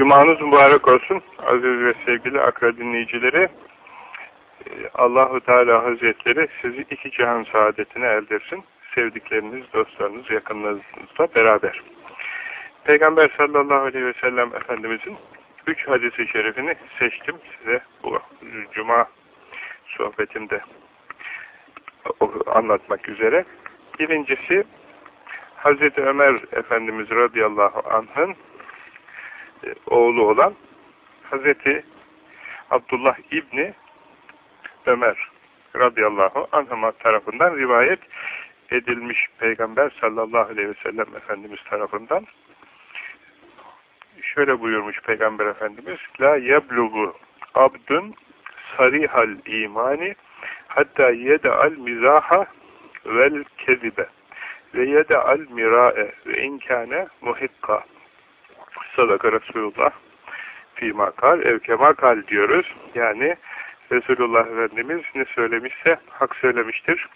Cumanız mübarek olsun aziz ve sevgili akra dinleyicileri. Ee, Allahu Teala Hazretleri sizi iki cihan saadetine erdirsin. Sevdikleriniz, dostlarınız, yakınlarınızla beraber. Peygamber sallallahu aleyhi ve sellem Efendimizin üç hadisi şerifini seçtim size bu cuma sohbetimde anlatmak üzere. Birincisi Hazreti Ömer Efendimiz radıyallahu anh'ın oğlu olan Hazreti Abdullah İbni Ömer radıyallahu anhuma tarafından rivayet edilmiş Peygamber sallallahu aleyhi ve sellem Efendimiz tarafından. Şöyle buyurmuş Peygamber Efendimiz La yeblugu abdun sarihal imani hatta yede'al mizaha vel kezibe ve yede'al mirae ve inkâne muhikka sadaka Resulullah fîmâ kal evkemâ diyoruz. Yani Resulullah Efendimiz ne söylemişse hak söylemiştir.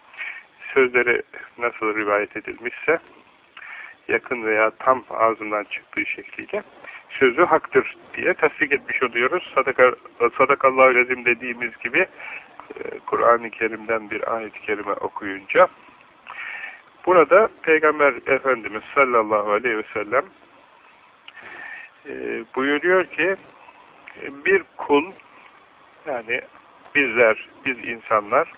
Sözleri nasıl rivayet edilmişse yakın veya tam ağzından çıktığı şekliyle sözü haktır diye tasdik etmiş oluyoruz. Sadaka, sadakallahu lezim dediğimiz gibi e, Kur'an-ı Kerim'den bir ayet-i kerime okuyunca burada Peygamber Efendimiz sallallahu aleyhi ve sellem e, buyuruyor ki bir kul yani bizler, biz insanlar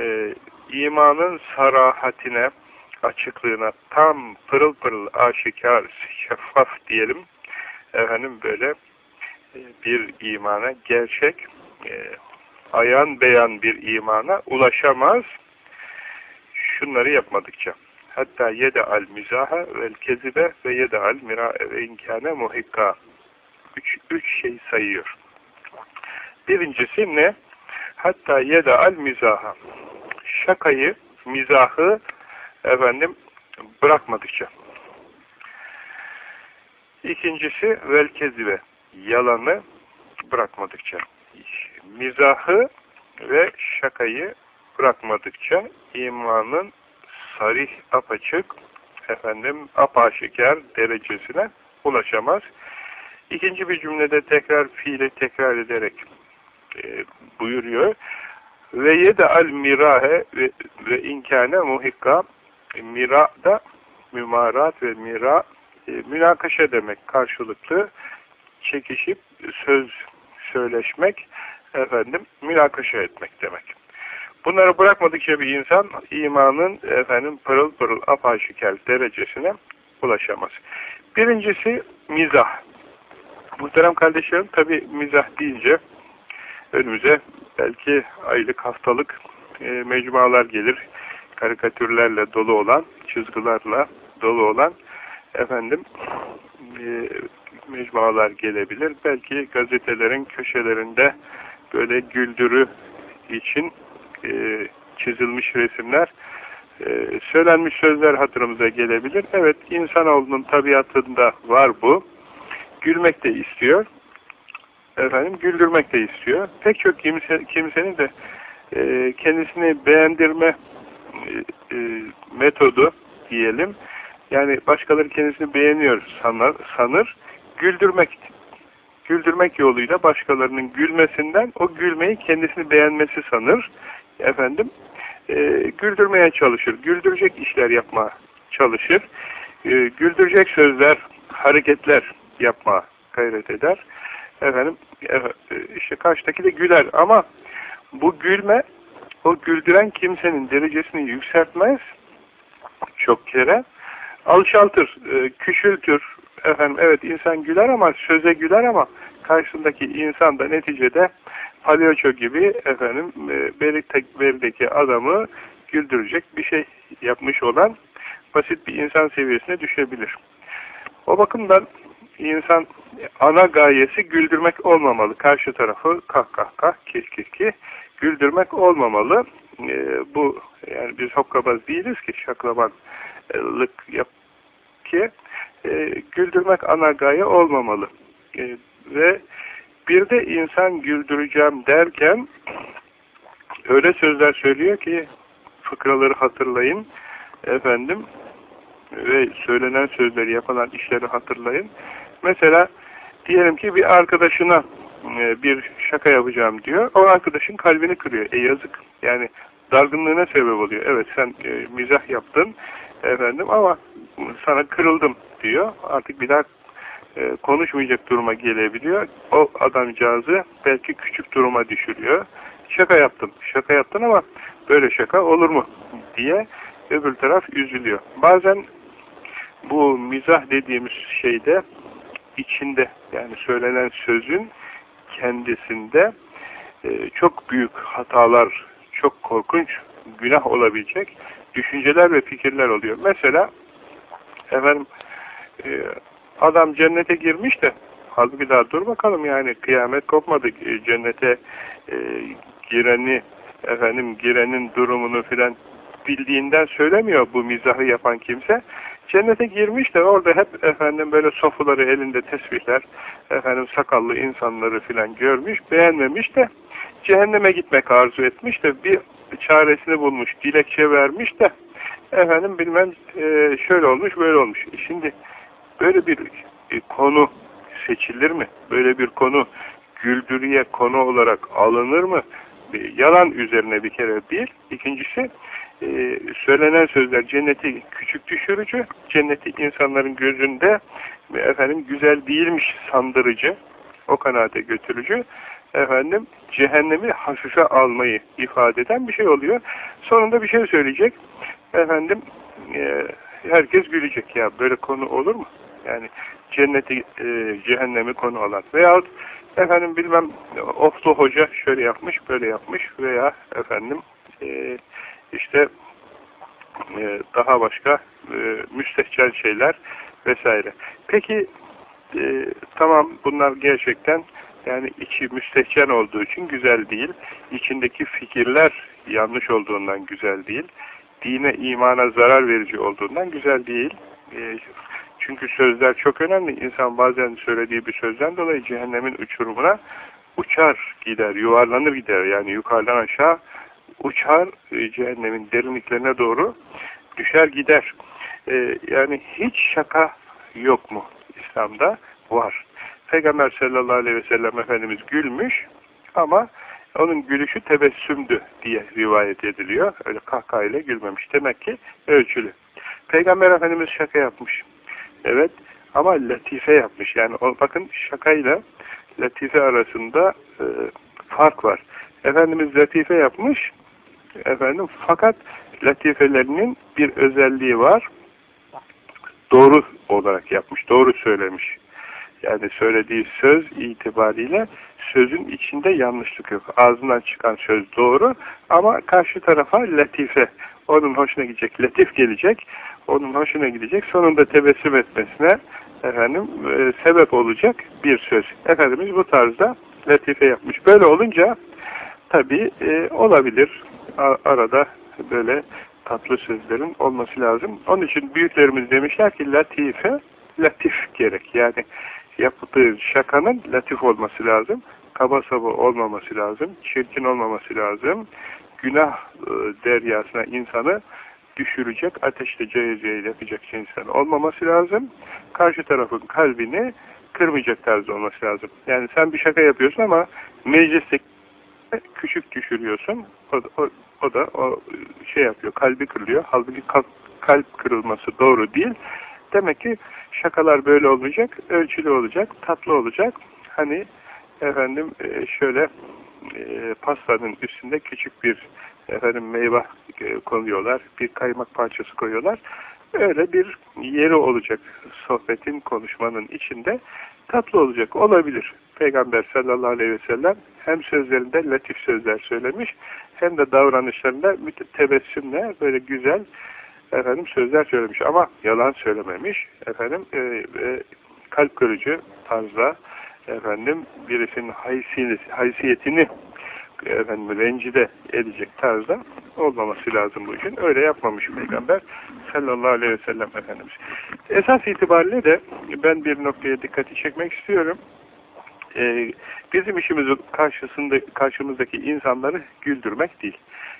e, imanın sarahatine, açıklığına tam pırıl pırıl aşikar, şeffaf diyelim efendim böyle e, bir imana gerçek e, ayan beyan bir imana ulaşamaz. Şunları yapmadıkça hatta yede al mizaha vel kezibe ve yede al mira ve inkâne muhikka. Üç, üç şey sayıyor. Birincisi ne? Hatta yede al mizaha. Şakayı mizahı efendim bırakmadıkça. İkincisi vel kezibe. Yalanı bırakmadıkça. Mizahı ve şakayı bırakmadıkça imanın sarih apaçık efendim apaşiker derecesine ulaşamaz. İkinci bir cümlede tekrar fiili tekrar ederek e, buyuruyor. Ve yede al mirahe ve, ve inkâne muhikka mira da mümarat ve mira e, münakaşa demek karşılıklı çekişip söz söyleşmek efendim münakaşa etmek demek. Bunları bırakmadıkça bir insan imanın efendim pırıl pırıl apaşikel derecesine ulaşamaz. Birincisi mizah. Muhterem kardeşlerim tabi mizah deyince önümüze belki aylık haftalık e, mecmualar gelir. Karikatürlerle dolu olan, çizgilerle dolu olan efendim e, mecmualar gelebilir. Belki gazetelerin köşelerinde böyle güldürü için e, çizilmiş resimler e, söylenmiş sözler hatırımıza gelebilir. Evet insanoğlunun tabiatında var bu. Gülmek de istiyor. Efendim güldürmek de istiyor. Pek çok kimse, kimsenin de e, kendisini beğendirme metodu diyelim. Yani başkaları kendisini beğeniyor sanır, sanır. Güldürmek güldürmek yoluyla başkalarının gülmesinden o gülmeyi kendisini beğenmesi sanır. Efendim e, güldürmeye çalışır. Güldürecek işler yapma çalışır. E, güldürecek sözler, hareketler yapma gayret eder. Efendim e, işte karşıdaki de güler ama bu gülme o güldüren kimsenin derecesini yükseltmez çok kere alçaltır, e, küçültür. Efendim evet insan güler ama söze güler ama karşısındaki insan da neticede palyaço gibi efendim e, berideki adamı güldürecek bir şey yapmış olan basit bir insan seviyesine düşebilir. O bakımdan insan ana gayesi güldürmek olmamalı. Karşı tarafı kah kah kah kih kih kih güldürmek olmamalı. E, bu yani biz hokkabaz değiliz ki şaklabanlık yap ki e, güldürmek ana gaye olmamalı. E, ve bir de insan güldüreceğim derken öyle sözler söylüyor ki fıkraları hatırlayın efendim ve söylenen sözleri yapılan işleri hatırlayın. Mesela Diyelim ki bir arkadaşına e, bir şaka yapacağım diyor. O arkadaşın kalbini kırıyor. E yazık. Yani dargınlığına sebep oluyor. Evet sen e, mizah yaptın efendim ama sana kırıldım diyor. Artık bir daha e, konuşmayacak duruma gelebiliyor. O adamcağızı belki küçük duruma düşürüyor. Şaka yaptım. Şaka yaptın ama böyle şaka olur mu? diye öbür taraf üzülüyor. Bazen bu mizah dediğimiz şeyde içinde yani söylenen sözün kendisinde e, çok büyük hatalar, çok korkunç günah olabilecek düşünceler ve fikirler oluyor. Mesela efendim e, adam cennete girmiş de halbuki daha dur bakalım yani kıyamet kopmadı. E, cennete e, gireni efendim girenin durumunu filan bildiğinden söylemiyor bu mizahı yapan kimse. Cennete girmiş de orada hep efendim böyle sofuları elinde tesbihler, efendim sakallı insanları filan görmüş, beğenmemiş de cehenneme gitmek arzu etmiş de bir çaresini bulmuş, dilekçe vermiş de efendim bilmem e, şöyle olmuş, böyle olmuş. E şimdi böyle bir e, konu seçilir mi? Böyle bir konu güldürüye konu olarak alınır mı? Yalan üzerine bir kere değil. İkincisi e, söylenen sözler cenneti küçük düşürücü, cenneti insanların gözünde efendim güzel değilmiş sandırıcı, o kanaate götürücü, efendim cehennemi hafife almayı ifade eden bir şey oluyor. Sonunda bir şey söyleyecek, efendim e, herkes gülecek ya böyle konu olur mu? Yani cenneti, e, cehennemi konu alan veyahut efendim bilmem oflu hoca şöyle yapmış, böyle yapmış veya efendim e, işte e, daha başka e, müstehcen şeyler vesaire. Peki e, tamam bunlar gerçekten yani içi müstehcen olduğu için güzel değil. İçindeki fikirler yanlış olduğundan güzel değil. Dine, imana zarar verici olduğundan güzel değil. E, çünkü sözler çok önemli. İnsan bazen söylediği bir sözden dolayı cehennemin uçurumuna uçar gider, yuvarlanır gider. Yani yukarıdan aşağı uçar e, cehennemin derinliklerine doğru düşer gider. E, yani hiç şaka yok mu İslam'da? Var. Peygamber sallallahu aleyhi ve sellem Efendimiz gülmüş ama onun gülüşü tebessümdü diye rivayet ediliyor. Öyle kahkahayla gülmemiş. Demek ki ölçülü. Peygamber Efendimiz şaka yapmış. Evet ama latife yapmış. Yani o, bakın şakayla latife arasında e, fark var. Efendimiz latife yapmış efendim fakat latifelerinin bir özelliği var. Doğru olarak yapmış, doğru söylemiş. Yani söylediği söz itibariyle sözün içinde yanlışlık yok. Ağzından çıkan söz doğru ama karşı tarafa latife, onun hoşuna gidecek, latif gelecek, onun hoşuna gidecek, sonunda tebessüm etmesine efendim e, sebep olacak bir söz. Efendimiz bu tarzda latife yapmış. Böyle olunca tabi e, olabilir arada böyle tatlı sözlerin olması lazım. Onun için büyüklerimiz demişler ki latife, latif gerek. Yani yaptığı şakanın latif olması lazım. Kaba saba olmaması lazım. Çirkin olmaması lazım. Günah e, deryasına insanı düşürecek, ateşte cehezeye yapacak insan olmaması lazım. Karşı tarafın kalbini kırmayacak tarzda olması lazım. Yani sen bir şaka yapıyorsun ama mecliste küçük düşürüyorsun. O, o, o da o şey yapıyor, kalbi kırılıyor. Halbuki kalp, kalp kırılması doğru değil. Demek ki şakalar böyle olmayacak, ölçülü olacak, tatlı olacak. Hani efendim e, şöyle e, pastanın üstünde küçük bir efendim meyve e, koyuyorlar, bir kaymak parçası koyuyorlar. Öyle bir yeri olacak sohbetin, konuşmanın içinde tatlı olacak. Olabilir. Peygamber sallallahu aleyhi ve sellem hem sözlerinde latif sözler söylemiş hem de davranışlarında tebessümle böyle güzel efendim sözler söylemiş ama yalan söylememiş. Efendim e, e, kalp kırıcı tarzda efendim birisinin haysiyetini, efendim rencide edecek tarzda olmaması lazım bu için. Öyle yapmamış Peygamber sallallahu aleyhi ve sellem Efendimiz. Esas itibariyle de ben bir noktaya dikkati çekmek istiyorum. Ee, bizim işimiz karşısında, karşımızdaki insanları güldürmek değil.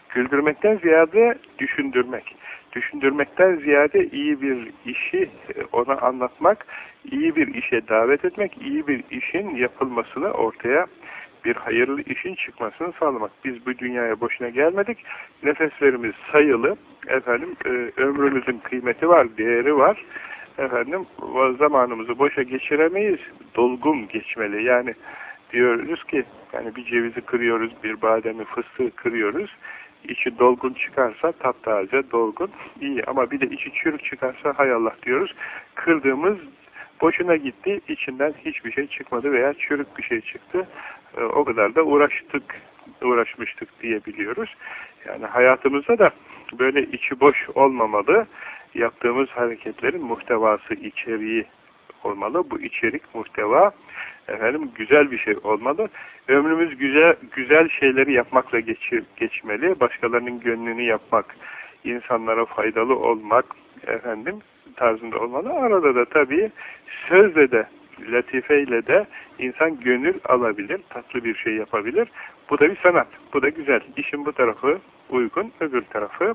Güldürmekten ziyade düşündürmek. düşündürmekten ziyade iyi bir işi e, ona anlatmak, iyi bir işe davet etmek, iyi bir işin yapılmasını ortaya bir hayırlı işin çıkmasını sağlamak. Biz bu dünyaya boşuna gelmedik. Nefeslerimiz sayılı. Efendim e, ömrümüzün kıymeti var, değeri var. Efendim zamanımızı boşa geçiremeyiz. Dolgun geçmeli. Yani diyoruz ki yani bir cevizi kırıyoruz, bir bademi, fıstığı kırıyoruz. İçi dolgun çıkarsa taptaze, dolgun iyi ama bir de içi çürük çıkarsa hay Allah diyoruz. Kırdığımız boşuna gitti, içinden hiçbir şey çıkmadı veya çürük bir şey çıktı. E, o kadar da uğraştık, uğraşmıştık diyebiliyoruz. Yani hayatımızda da böyle içi boş olmamalı. Yaptığımız hareketlerin muhtevası, içeriği olmalı. Bu içerik, muhteva efendim güzel bir şey olmalı. Ömrümüz güzel güzel şeyleri yapmakla geçir, geçmeli. Başkalarının gönlünü yapmak, insanlara faydalı olmak efendim tarzında olmalı. Arada da tabii sözle de latifeyle de insan gönül alabilir, tatlı bir şey yapabilir. Bu da bir sanat. Bu da güzel. İşin bu tarafı uygun, öbür tarafı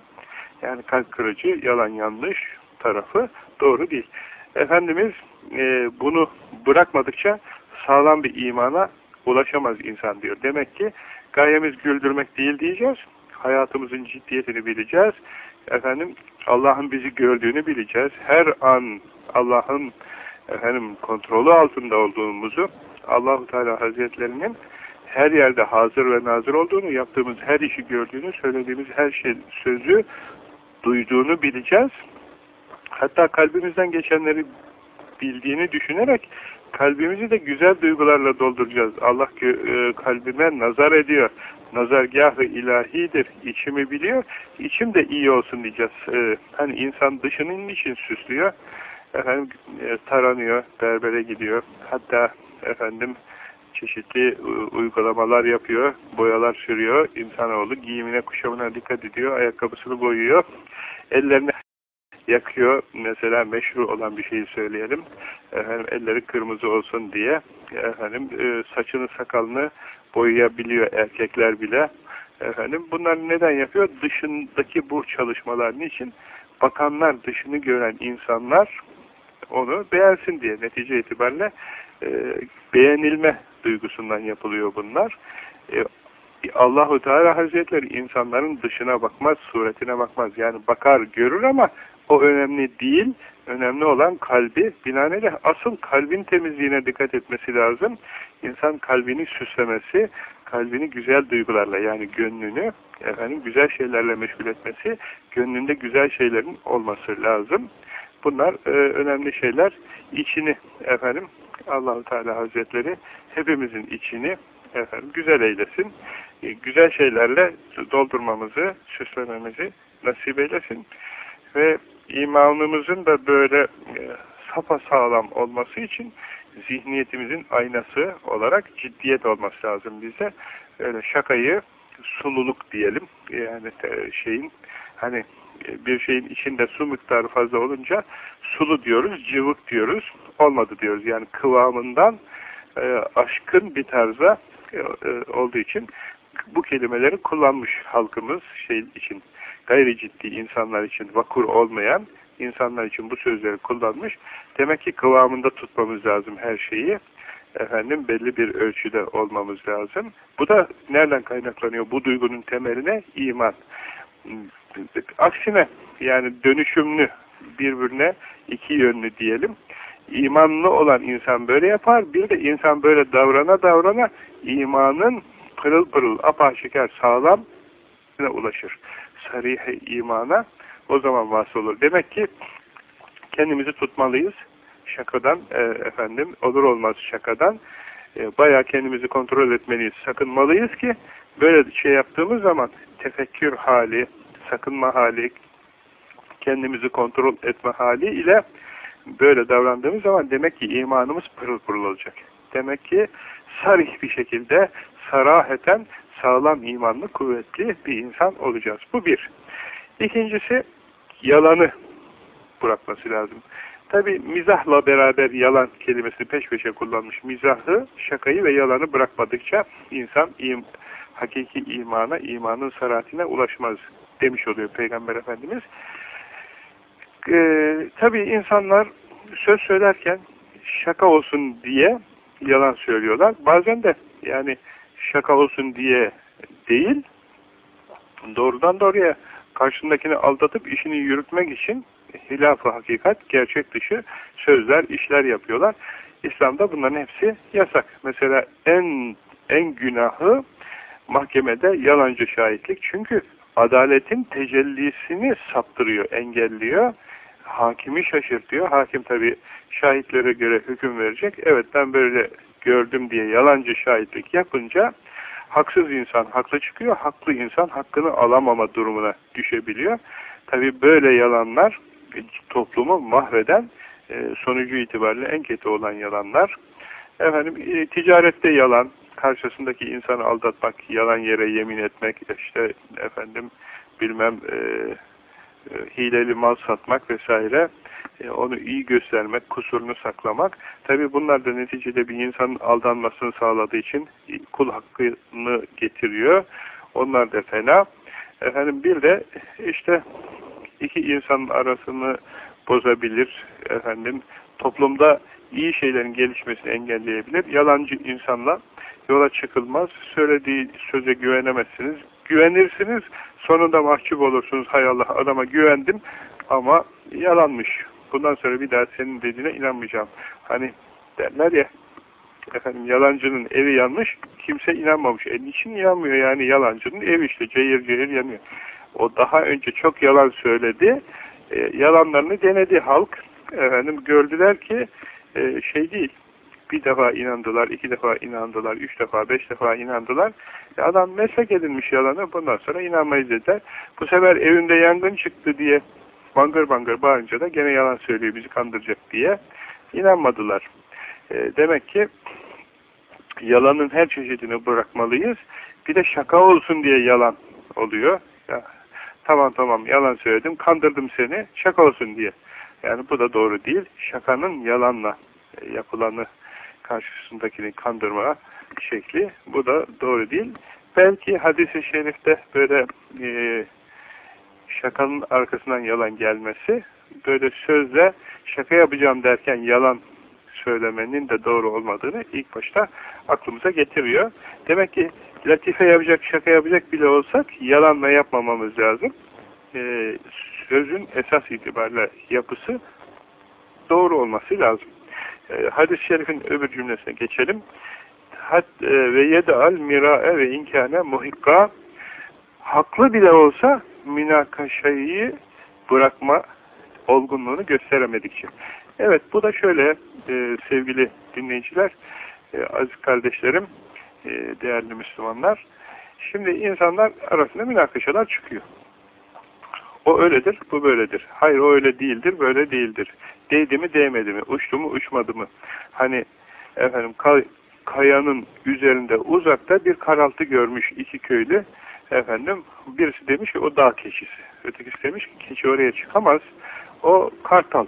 yani kalp kırıcı, yalan yanlış tarafı doğru değil. Efendimiz e, bunu bırakmadıkça sağlam bir imana ulaşamaz insan diyor. Demek ki gayemiz güldürmek değil diyeceğiz. Hayatımızın ciddiyetini bileceğiz. Efendim Allah'ın bizi gördüğünü bileceğiz. Her an Allah'ın efendim kontrolü altında olduğumuzu Allahu Teala Hazretlerinin her yerde hazır ve nazır olduğunu, yaptığımız her işi gördüğünü, söylediğimiz her şey sözü duyduğunu bileceğiz. Hatta kalbimizden geçenleri bildiğini düşünerek kalbimizi de güzel duygularla dolduracağız. Allah e, kalbime nazar ediyor. Nazargahı ilahidir. İçimi biliyor. İçim de iyi olsun diyeceğiz. E, hani insan dışının için süslüyor. Efendim e, taranıyor, berbere gidiyor. Hatta efendim çeşitli uygulamalar yapıyor, boyalar sürüyor. İnsanoğlu giyimine, kuşamına dikkat ediyor, ayakkabısını boyuyor. Ellerine yakıyor. Mesela meşhur olan bir şeyi söyleyelim. Efendim elleri kırmızı olsun diye efendim e, saçını sakalını boyayabiliyor erkekler bile. Efendim bunlar neden yapıyor? Dışındaki bu çalışmalar niçin? Bakanlar, dışını gören insanlar onu beğensin diye netice itibariyle e, beğenilme duygusundan yapılıyor bunlar. E, Allahu Teala Hazretleri insanların dışına bakmaz, suretine bakmaz. Yani bakar, görür ama o önemli değil. Önemli olan kalbi. Binaenaleyh asıl kalbin temizliğine dikkat etmesi lazım. İnsan kalbini süslemesi, kalbini güzel duygularla yani gönlünü efendim güzel şeylerle meşgul etmesi, gönlünde güzel şeylerin olması lazım. Bunlar e, önemli şeyler. İçini efendim Allahu Teala Hazretleri hepimizin içini efendim güzel eylesin. E, güzel şeylerle doldurmamızı, süslememizi nasip eylesin. Ve imanımızın da böyle e, sapa sağlam olması için zihniyetimizin aynası olarak ciddiyet olması lazım bize. Öyle şakayı sululuk diyelim. Yani şeyin hani bir şeyin içinde su miktarı fazla olunca sulu diyoruz, cıvık diyoruz. Olmadı diyoruz. Yani kıvamından e, aşkın bir tarza e, e, olduğu için bu kelimeleri kullanmış halkımız şey için gayri ciddi insanlar için vakur olmayan insanlar için bu sözleri kullanmış. Demek ki kıvamında tutmamız lazım her şeyi. Efendim belli bir ölçüde olmamız lazım. Bu da nereden kaynaklanıyor? Bu duygunun temeline iman. Aksine yani dönüşümlü birbirine iki yönlü diyelim. İmanlı olan insan böyle yapar. Bir de insan böyle davrana davrana imanın pırıl pırıl apaşikar sağlam ulaşır. Sarih imana o zaman vasıl olur. Demek ki kendimizi tutmalıyız. Şakadan e, efendim olur olmaz şakadan e, bayağı kendimizi kontrol etmeliyiz. Sakınmalıyız ki böyle şey yaptığımız zaman tefekkür hali, sakınma hali, kendimizi kontrol etme hali ile böyle davrandığımız zaman demek ki imanımız pırıl pırıl olacak. Demek ki sarih bir şekilde saraheten sağlam imanlı, kuvvetli bir insan olacağız. Bu bir. İkincisi yalanı bırakması lazım. Tabi mizahla beraber yalan kelimesini peş peşe kullanmış. Mizahı, şakayı ve yalanı bırakmadıkça insan im, hakiki imana, imanın saratine ulaşmaz demiş oluyor Peygamber Efendimiz. e, tabii insanlar söz söylerken şaka olsun diye yalan söylüyorlar. Bazen de yani şaka olsun diye değil, doğrudan doğruya karşındakini aldatıp işini yürütmek için hilaf-ı hakikat, gerçek dışı sözler, işler yapıyorlar. İslam'da bunların hepsi yasak. Mesela en en günahı mahkemede yalancı şahitlik. Çünkü adaletin tecellisini saptırıyor, engelliyor. Hakimi şaşırtıyor. Hakim tabi şahitlere göre hüküm verecek. Evet ben böyle gördüm diye yalancı şahitlik yapınca haksız insan haklı çıkıyor. Haklı insan hakkını alamama durumuna düşebiliyor. Tabi böyle yalanlar toplumu mahveden e, sonucu itibariyle en kötü olan yalanlar. Efendim e, ticarette yalan, karşısındaki insanı aldatmak, yalan yere yemin etmek, işte efendim bilmem e, e, hileli mal satmak vesaire, e, onu iyi göstermek, kusurunu saklamak. Tabi bunlar da neticede bir insanın aldanmasını sağladığı için kul hakkını getiriyor. Onlar da fena. Efendim bir de işte iki insanın arasını bozabilir. Efendim toplumda iyi şeylerin gelişmesini engelleyebilir. Yalancı insanla yola çıkılmaz. Söylediği söze güvenemezsiniz. Güvenirsiniz. Sonunda mahcup olursunuz. Hay Allah adama güvendim ama yalanmış. Bundan sonra bir daha senin dediğine inanmayacağım. Hani derler ya efendim yalancının evi yanmış kimse inanmamış. E niçin inanmıyor yani yalancının evi işte cayır cayır yanıyor. O daha önce çok yalan söyledi. E, yalanlarını denedi halk. Efendim gördüler ki e, şey değil bir defa inandılar, iki defa inandılar, üç defa, beş defa inandılar. E adam meslek edinmiş yalanı, bundan sonra inanmayız dediler. Bu sefer evinde yangın çıktı diye bangır bangır bağırınca da gene yalan söylüyor, bizi kandıracak diye inanmadılar. E, demek ki yalanın her çeşidini bırakmalıyız. Bir de şaka olsun diye yalan oluyor. Ya, tamam tamam yalan söyledim, kandırdım seni, şaka olsun diye. Yani bu da doğru değil. Şakanın yalanla e, yapılanı karşısındakini kandırma şekli. Bu da doğru değil. Belki hadis-i şerifte böyle e, şakanın arkasından yalan gelmesi, böyle sözle şaka yapacağım derken yalan söylemenin de doğru olmadığını ilk başta aklımıza getiriyor. Demek ki latife yapacak, şaka yapacak bile olsak yalanla yapmamamız lazım. Ee, sözün esas itibariyle yapısı doğru olması lazım. E, hadis-i şerifin öbür cümlesine geçelim. Hat e, ve yed'al mirae ve inkâne muhikka haklı bile olsa münakaşayı bırakma olgunluğunu gösteremedikçe. Evet bu da şöyle e, sevgili dinleyiciler, e, aziz kardeşlerim, değerli Müslümanlar. Şimdi insanlar arasında münakaşalar çıkıyor. O öyledir, bu böyledir. Hayır o öyle değildir, böyle değildir. Değdi mi, değmedi mi? Uçtu mu, uçmadı mı? Hani efendim kay, kayanın üzerinde uzakta bir karaltı görmüş iki köylü. Efendim birisi demiş ki o dağ keçisi. Ötekisi demiş ki keçi oraya çıkamaz. O kartal.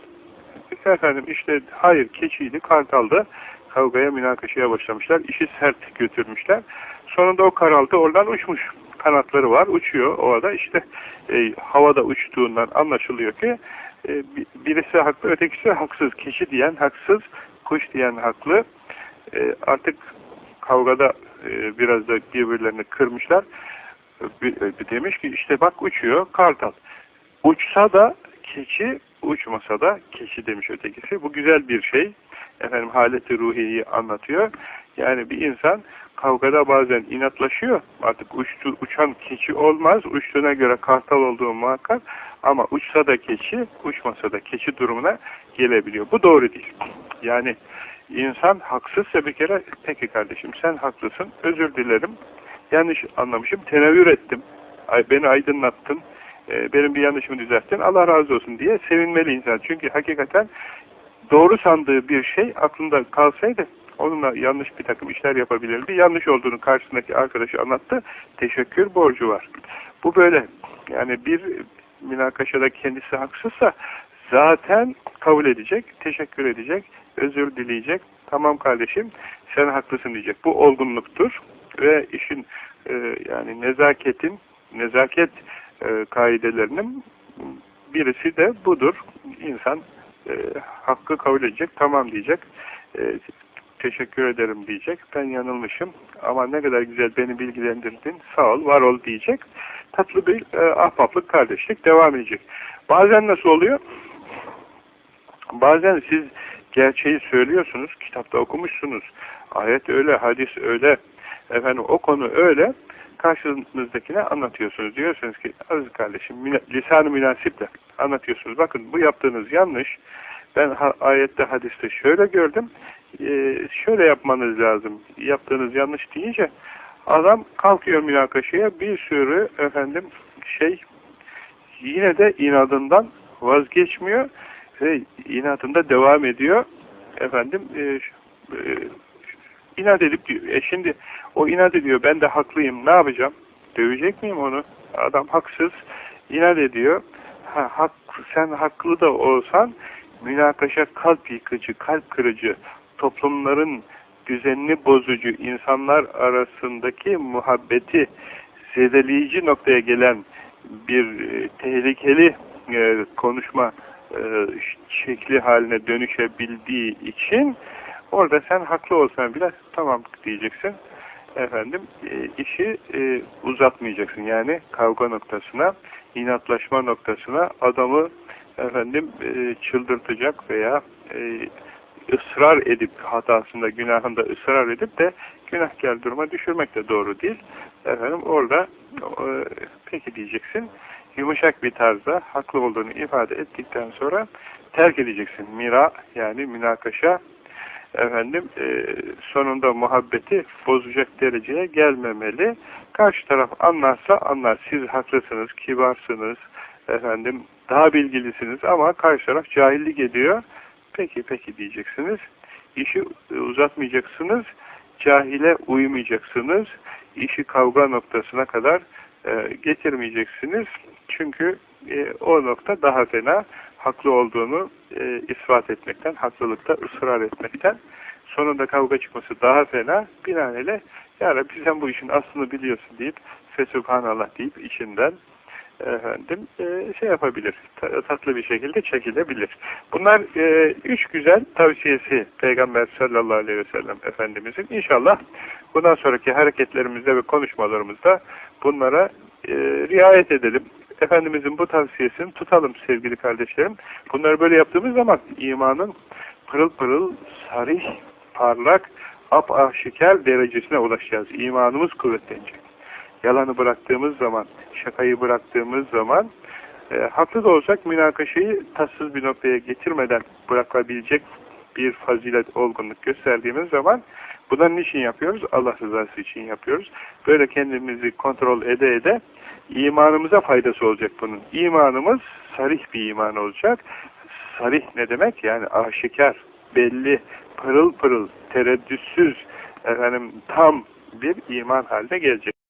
Efendim işte hayır keçiydi, kartaldı. Kavgaya, münakaşaya başlamışlar. İşi sert götürmüşler. Sonunda o karaltı oradan uçmuş kanatları var, uçuyor o arada. İşte e, havada uçtuğundan anlaşılıyor ki birisi haklı, ötekisi haksız. Kişi diyen haksız, kuş diyen haklı. E, artık kavgada e, biraz da birbirlerini kırmışlar. E, demiş ki işte bak uçuyor kartal. Uçsa da keçi, uçmasa da keçi demiş ötekisi. Bu güzel bir şey. Efendim haleti ruhiyi anlatıyor. Yani bir insan kavgada bazen inatlaşıyor. Artık uçtu, uçan keçi olmaz. Uçtuğuna göre kartal olduğu muhakkak. Ama uçsa da keçi, uçmasa da keçi durumuna gelebiliyor. Bu doğru değil. Yani insan haksızsa bir kere peki kardeşim sen haklısın. Özür dilerim. Yanlış anlamışım. Tenevür ettim. Beni aydınlattın. Ee, benim bir yanlışımı düzelttin. Allah razı olsun diye sevinmeli insan. Çünkü hakikaten doğru sandığı bir şey aklında kalsaydı onunla yanlış bir takım işler yapabilirdi. Yanlış olduğunu karşısındaki arkadaşı anlattı. Teşekkür borcu var. Bu böyle. Yani bir münakaşada kendisi haksızsa zaten kabul edecek, teşekkür edecek, özür dileyecek. Tamam kardeşim sen haklısın diyecek. Bu olgunluktur ve işin e, yani nezaketin, nezaket e, kaidelerinin birisi de budur. İnsan e, hakkı kabul edecek, tamam diyecek. E, teşekkür ederim diyecek. Ben yanılmışım ama ne kadar güzel beni bilgilendirdin. Sağ ol, var ol diyecek. Tatlı bir e, ahbaplık, kardeşlik devam edecek. Bazen nasıl oluyor? Bazen siz gerçeği söylüyorsunuz, kitapta okumuşsunuz. Ayet öyle, hadis öyle, efendim o konu öyle. Karşınızdakine anlatıyorsunuz. Diyorsunuz ki aziz kardeşim lisan-ı münasiple anlatıyorsunuz. Bakın bu yaptığınız yanlış. Ben ayette hadiste şöyle gördüm. E, şöyle yapmanız lazım. Yaptığınız yanlış deyince adam kalkıyor münakaşaya bir sürü efendim şey yine de inadından vazgeçmiyor ve inadında devam ediyor. Efendim e, e, inat edip diyor. E şimdi o inat ediyor ben de haklıyım ne yapacağım? Dövecek miyim onu? Adam haksız inat ediyor. Ha, hak, sen haklı da olsan münakaşa kalp yıkıcı, kalp kırıcı, toplumların düzenini bozucu, insanlar arasındaki muhabbeti zedeleyici noktaya gelen bir e, tehlikeli e, konuşma e, şekli haline dönüşebildiği için orada sen haklı olsan bile tamam diyeceksin. Efendim işi uzatmayacaksın. Yani kavga noktasına, inatlaşma noktasına adamı efendim çıldırtacak veya e, ısrar edip hatasında, günahında ısrar edip de günahkar duruma düşürmek de doğru değil. Efendim orada e, peki diyeceksin. Yumuşak bir tarzda haklı olduğunu ifade ettikten sonra terk edeceksin. Mira yani münakaşa efendim e, sonunda muhabbeti bozacak dereceye gelmemeli. Karşı taraf anlarsa anlar. Siz haklısınız, kibarsınız, efendim daha bilgilisiniz ama karşı taraf cahillik ediyor. Peki peki diyeceksiniz. İşi uzatmayacaksınız. Cahile uymayacaksınız. İşi kavga noktasına kadar e, getirmeyeceksiniz. Çünkü e, o nokta daha fena haklı olduğunu e, ispat etmekten, haklılıkta ısrar etmekten sonunda kavga çıkması daha fena. Binaenaleyh ya Rabbi sen bu işin aslını biliyorsun deyip Fesubhanallah deyip içinden efendim e, şey yapabilir. Tatlı bir şekilde çekilebilir. Bunlar e, üç güzel tavsiyesi Peygamber sallallahu aleyhi ve sellem Efendimizin. İnşallah bundan sonraki hareketlerimizde ve konuşmalarımızda bunlara e, riayet edelim. Efendimizin bu tavsiyesini tutalım sevgili kardeşlerim. Bunları böyle yaptığımız zaman imanın pırıl pırıl, sarih, parlak, ap-aşikar derecesine ulaşacağız. İmanımız kuvvetlenecek. Yalanı bıraktığımız zaman, şakayı bıraktığımız zaman e, haklı da olsak münakaşayı tatsız bir noktaya getirmeden bırakabilecek bir fazilet, olgunluk gösterdiğimiz zaman bunların niçin yapıyoruz? Allah rızası için yapıyoruz. Böyle kendimizi kontrol ede ede imanımıza faydası olacak bunun. İmanımız sarih bir iman olacak. Sarih ne demek? Yani aşikar, belli, pırıl pırıl, tereddütsüz, efendim tam bir iman haline gelecek.